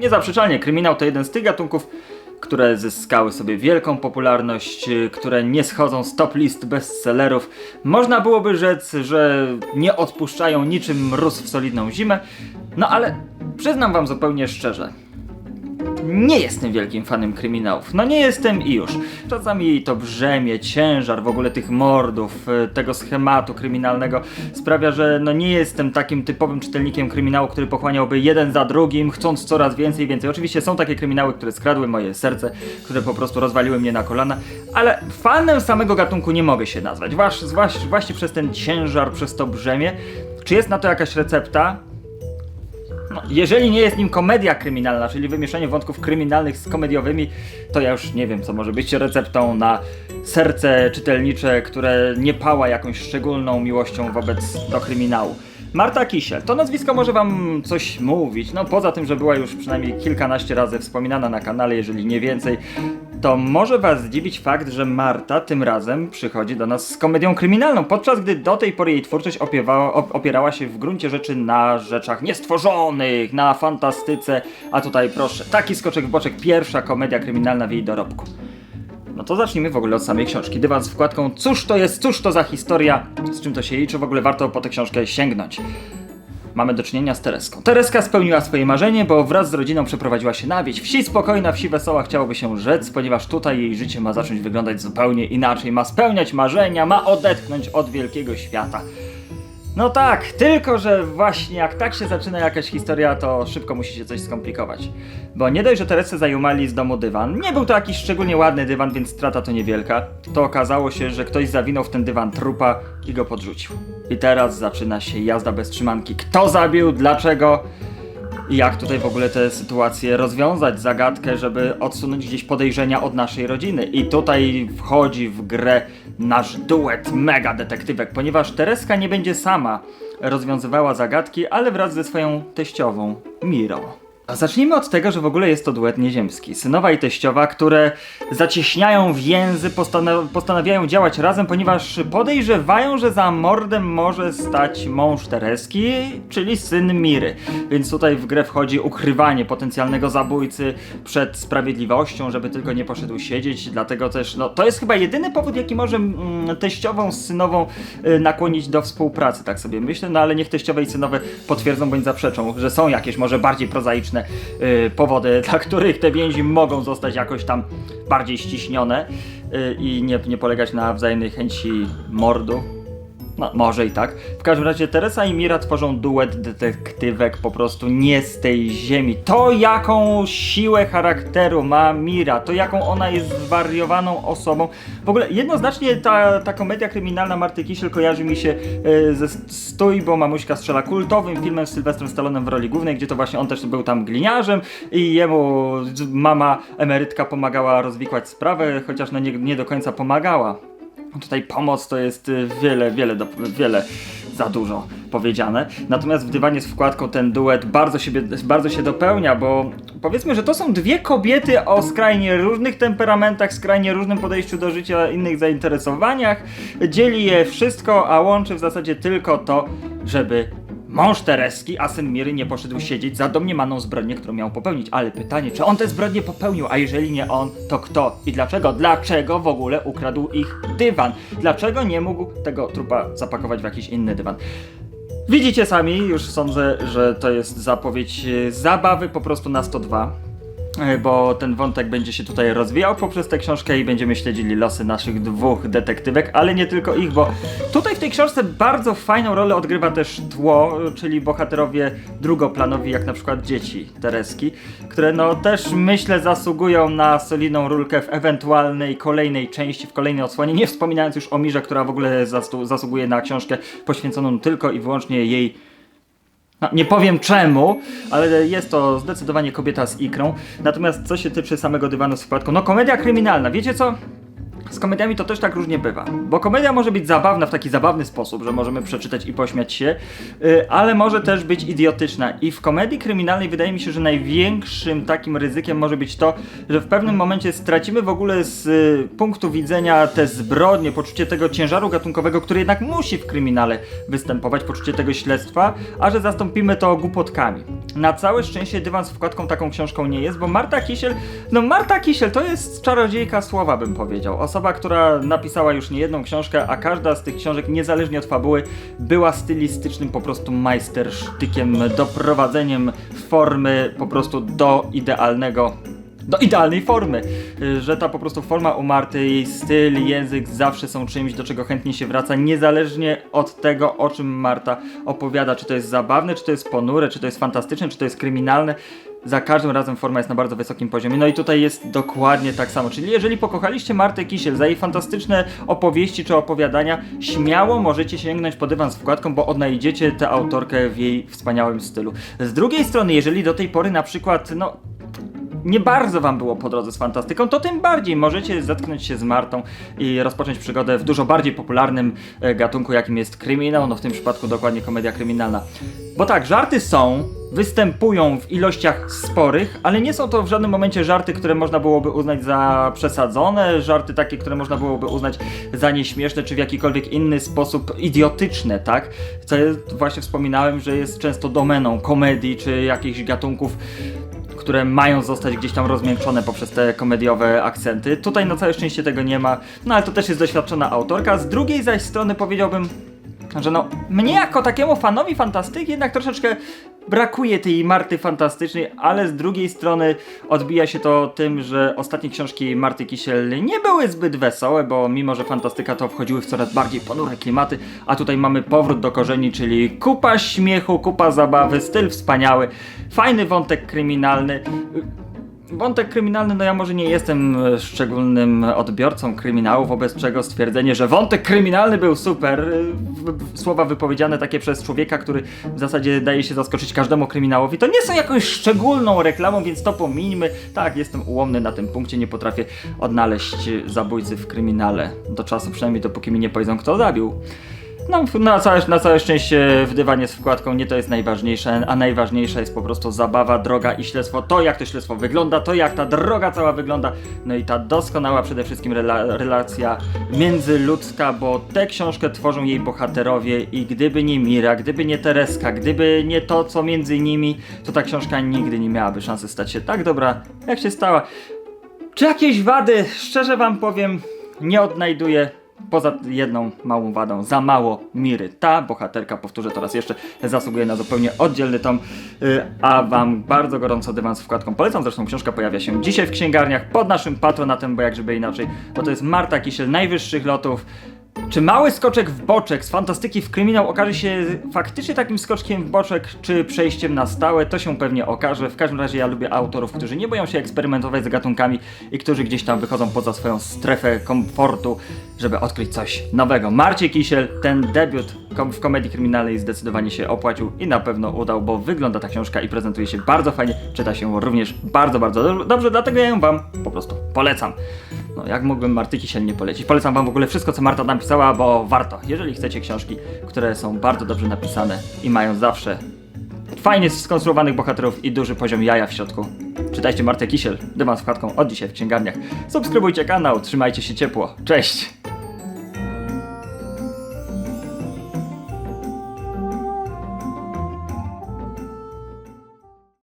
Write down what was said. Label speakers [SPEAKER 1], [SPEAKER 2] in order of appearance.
[SPEAKER 1] Niezaprzeczalnie, kryminał to jeden z tych gatunków, które zyskały sobie wielką popularność, y, które nie schodzą z top list bestsellerów. Można byłoby rzec, że nie odpuszczają niczym mróz w solidną zimę, no ale przyznam wam zupełnie szczerze, nie jestem wielkim fanem kryminałów. No nie jestem i już. Czasami to brzemię, ciężar w ogóle tych mordów, y, tego schematu kryminalnego sprawia, że no nie jestem takim typowym czytelnikiem kryminału, który pochłaniałby jeden za drugim, chcąc coraz więcej i więcej. Oczywiście są takie kryminały, które skradły moje serce, które po prostu rozwaliły mnie na kolana, ale fanem samego gatunku nie mogę się nazwać. Wasz, właśnie przez ten ciężar, przez to brzemię. Czy jest na to jakaś recepta? Jeżeli nie jest nim komedia kryminalna, czyli wymieszanie wątków kryminalnych z komediowymi, to ja już nie wiem, co może być receptą na serce czytelnicze, które nie pała jakąś szczególną miłością wobec do kryminału. Marta Kisiel, to nazwisko może wam coś mówić, no poza tym, że była już przynajmniej kilkanaście razy wspominana na kanale, jeżeli nie więcej, to może was zdziwić fakt, że Marta tym razem przychodzi do nas z komedią kryminalną, podczas gdy do tej pory jej twórczość opiewała, op- opierała się w gruncie rzeczy na rzeczach niestworzonych, na fantastyce, a tutaj proszę, taki skoczek w boczek, pierwsza komedia kryminalna w jej dorobku. No to zacznijmy w ogóle od samej książki. Dywan z wkładką Cóż to jest, cóż to za historia, z czym to się jej, czy w ogóle warto po tę książkę sięgnąć. Mamy do czynienia z Tereską. Tereska spełniła swoje marzenie, bo wraz z rodziną przeprowadziła się na wieś. Wsi spokojna, wsi wesoła chciałoby się rzec, ponieważ tutaj jej życie ma zacząć wyglądać zupełnie inaczej. Ma spełniać marzenia, ma odetchnąć od wielkiego świata. No tak, tylko że właśnie jak tak się zaczyna jakaś historia, to szybko musi się coś skomplikować. Bo nie dość, że Teresę zajumali z domu dywan, nie był to jakiś szczególnie ładny dywan, więc strata to niewielka, to okazało się, że ktoś zawinął w ten dywan trupa i go podrzucił. I teraz zaczyna się jazda bez trzymanki. Kto zabił, dlaczego jak tutaj w ogóle tę sytuację rozwiązać, zagadkę, żeby odsunąć gdzieś podejrzenia od naszej rodziny. I tutaj wchodzi w grę nasz duet mega detektywek, ponieważ Tereska nie będzie sama rozwiązywała zagadki, ale wraz ze swoją teściową, Mirą. A zacznijmy od tego, że w ogóle jest to duet nieziemski. Synowa i teściowa, które zacieśniają więzy, postana- postanawiają działać razem, ponieważ podejrzewają, że za mordem może stać mąż Tereski, czyli syn Miry. Więc tutaj w grę wchodzi ukrywanie potencjalnego zabójcy przed sprawiedliwością, żeby tylko nie poszedł siedzieć. Dlatego też, no to jest chyba jedyny powód, jaki może mm, teściową z synową y, nakłonić do współpracy, tak sobie myślę. No ale niech teściowe i synowe potwierdzą bądź zaprzeczą, że są jakieś może bardziej prozaiczne y, powody, dla których te więzi mogą zostać jakoś tam bardziej ściśnione y, i nie, nie polegać na wzajemnej chęci mordu. No, może i tak. W każdym razie Teresa i Mira tworzą duet detektywek po prostu nie z tej ziemi. To jaką siłę charakteru ma Mira, to jaką ona jest zwariowaną osobą. W ogóle jednoznacznie ta, ta komedia kryminalna Marty Kisiel kojarzy mi się e, ze Stój, bo mamuśka strzela kultowym filmem z Sylwestrem Stallonem w roli głównej, gdzie to właśnie on też był tam gliniarzem i jemu mama emerytka pomagała rozwikłać sprawę, chociaż no nie, nie do końca pomagała. Tutaj pomoc to jest y, wiele, wiele, wiele za dużo powiedziane. Natomiast w dywanie z wkładką ten duet bardzo, siebie, bardzo się dopełnia, bo powiedzmy, że to są dwie kobiety o skrajnie różnych temperamentach, skrajnie różnym podejściu do życia, innych zainteresowaniach. Dzieli je wszystko, a łączy w zasadzie tylko to, żeby Mąż Tereski, a syn Miry nie poszedł siedzieć za domniemaną zbrodnię, którą miał popełnić. Ale pytanie, czy on tę zbrodnię popełnił, a jeżeli nie on, to kto? I dlaczego? Dlaczego w ogóle ukradł ich dywan? Dlaczego nie mógł tego trupa zapakować w jakiś inny dywan? Widzicie sami, już sądzę, że to jest zapowiedź e, zabawy po prostu na 102. e, Bo ten wątek będzie się tutaj rozwijał poprzez tę książkę i będziemy śledzili losy naszych dwóch detektywek, ale nie tylko ich, bo tutaj w tej książce bardzo fajną rolę odgrywa też tło, czyli bohaterowie drugoplanowi, jak na przykład dzieci Tereski, które no też myślę zasługują na solidną rulkę w ewentualnej kolejnej części, w kolejnej odsłonie, nie wspominając już o Mirze, która w ogóle zasługuje na książkę poświęconą tylko i wyłącznie jej no, nie powiem czemu, ale jest to zdecydowanie kobieta z ikrą. Natomiast co się tyczy samego dywanu z wkładką, no komedia kryminalna, wiecie co? Z komediami to też tak różnie bywa, bo komedia może być zabawna w taki zabawny sposób, że możemy przeczytać i pośmiać się, y, ale może też być idiotyczna. I w komedii kryminalnej wydaje mi się, że największym takim ryzykiem może być to, że w pewnym momencie stracimy w ogóle z y, punktu widzenia te zbrodnie, poczucie tego ciężaru gatunkowego, który jednak musi w kryminale występować, poczucie tego śledztwa, a że zastąpimy to głupotkami. Na całe szczęście dywan z wkładką taką książką nie jest, bo Marta Kisiel, no Marta Kisiel to jest czarodziejka słowa bym powiedział. Osoba, która napisała już niejedną książkę, a każda z tych książek, niezależnie od fabuły, była stylistycznym po prostu majstersztykiem, doprowadzeniem formy po prostu do idealnego do idealnej formy, Y, że ta po prostu forma u Marty, jej styl, język zawsze są czymś, do czego chętnie się wraca, niezależnie od tego, o czym Marta opowiada, czy to jest zabawne, czy to jest ponure, czy to jest fantastyczne, czy to jest kryminalne. Za każdym razem forma jest na bardzo wysokim poziomie. No i tutaj jest dokładnie tak samo. Czyli jeżeli pokochaliście Martę Kisiel za jej fantastyczne opowieści czy opowiadania, śmiało możecie sięgnąć po dywan z wkładką, bo odnajdziecie tę autorkę w jej wspaniałym stylu. Z drugiej strony, jeżeli do tej pory na przykład, no nie bardzo wam było po drodze z fantastyką, to tym bardziej możecie zetknąć się z Martą i rozpocząć przygodę w dużo bardziej popularnym e, gatunku, jakim jest kryminał, no w tym przypadku dokładnie komedia kryminalna. Bo tak, żarty są, występują w ilościach sporych, ale nie są to w żadnym momencie żarty, które można byłoby uznać za przesadzone, żarty takie, które można byłoby uznać za nieśmieszne, czy w jakikolwiek inny sposób idiotyczne, tak? Co właśnie wspominałem, że jest często domeną komedii, czy jakichś gatunków które mają zostać gdzieś tam rozmiękczone poprzez te komediowe akcenty. Tutaj na całe szczęście tego nie ma, no ale to też jest doświadczona autorka. Z drugiej zaś strony powiedziałbym, że no, mnie jako takiemu fanowi fantastyki jednak troszeczkę brakuje tej Marty fantastycznej, ale z drugiej strony odbija się to tym, że ostatnie książki Marty Kisiel nie były zbyt wesołe, bo mimo, że fantastyka to wchodziły w coraz bardziej ponure klimaty, a tutaj mamy powrót do korzeni, czyli kupa śmiechu, kupa zabawy, styl wspaniały, fajny wątek kryminalny. Wątek kryminalny, no ja może nie jestem e, szczególnym odbiorcą kryminału, wobec czego stwierdzenie, że wątek kryminalny był super, e, słowa wypowiedziane takie przez człowieka, który w zasadzie daje się zaskoczyć każdemu kryminałowi, to nie są jakąś szczególną reklamą, więc to pomińmy. Tak, jestem ułomny na tym punkcie, nie potrafię odnaleźć zabójcy w kryminale. Do czasu przynajmniej, dopóki mi nie powiedzą, kto zabił. No, na całe, na całe szczęście w dywanie z wkładką nie to jest najważniejsze, a najważniejsza jest po prostu zabawa, droga i śledztwo. To, jak to śledztwo wygląda, to, jak ta droga cała wygląda, no i ta doskonała przede wszystkim rela relacja międzyludzka, bo tę książkę tworzą jej bohaterowie i gdyby nie Mira, gdyby nie Tereska, gdyby nie to, co między nimi, to ta książka nigdy nie miałaby szansy stać się tak dobra, jak się stała. Czy jakieś wady, szczerze wam powiem, nie odnajduję. Poza jedną małą wadą, za mało Miry. Ta bohaterka, powtórzę to raz jeszcze, zasługuje na zupełnie oddzielny tom, y, a wam bardzo gorąco dywan z wkładką polecam. Zresztą książka pojawia się dzisiaj w księgarniach pod naszym patronatem, bo jak żeby inaczej, bo to jest Marta Kisiel najwyższych lotów. Czy mały skoczek w boczek z fantastyki w kryminał okaże się faktycznie takim skoczkiem w boczek, czy przejściem na stałe, to się pewnie okaże. W każdym razie ja lubię autorów, którzy nie boją się eksperymentować z gatunkami i którzy gdzieś tam wychodzą poza swoją strefę komfortu, żeby odkryć coś nowego. Marcie Kisiel, ten debiut w komedii kryminalnej zdecydowanie się opłacił i na pewno udał, bo wygląda ta książka i prezentuje się bardzo fajnie, czyta się również bardzo, bardzo do- dobrze, dlatego ja ją wam po prostu polecam. No, jak mógłbym Marty Kisiel nie polecić? Polecam wam w ogóle wszystko, co Marta napisała, bo warto. Jeżeli chcecie książki, które są bardzo dobrze napisane i mają zawsze fajnie skonstruowanych bohaterów i duży poziom jaja w środku. Czytajcie Martę Kisiel, dywan z wkładką od dzisiaj w księgarniach. Subskrybujcie kanał, trzymajcie się ciepło. Cześć!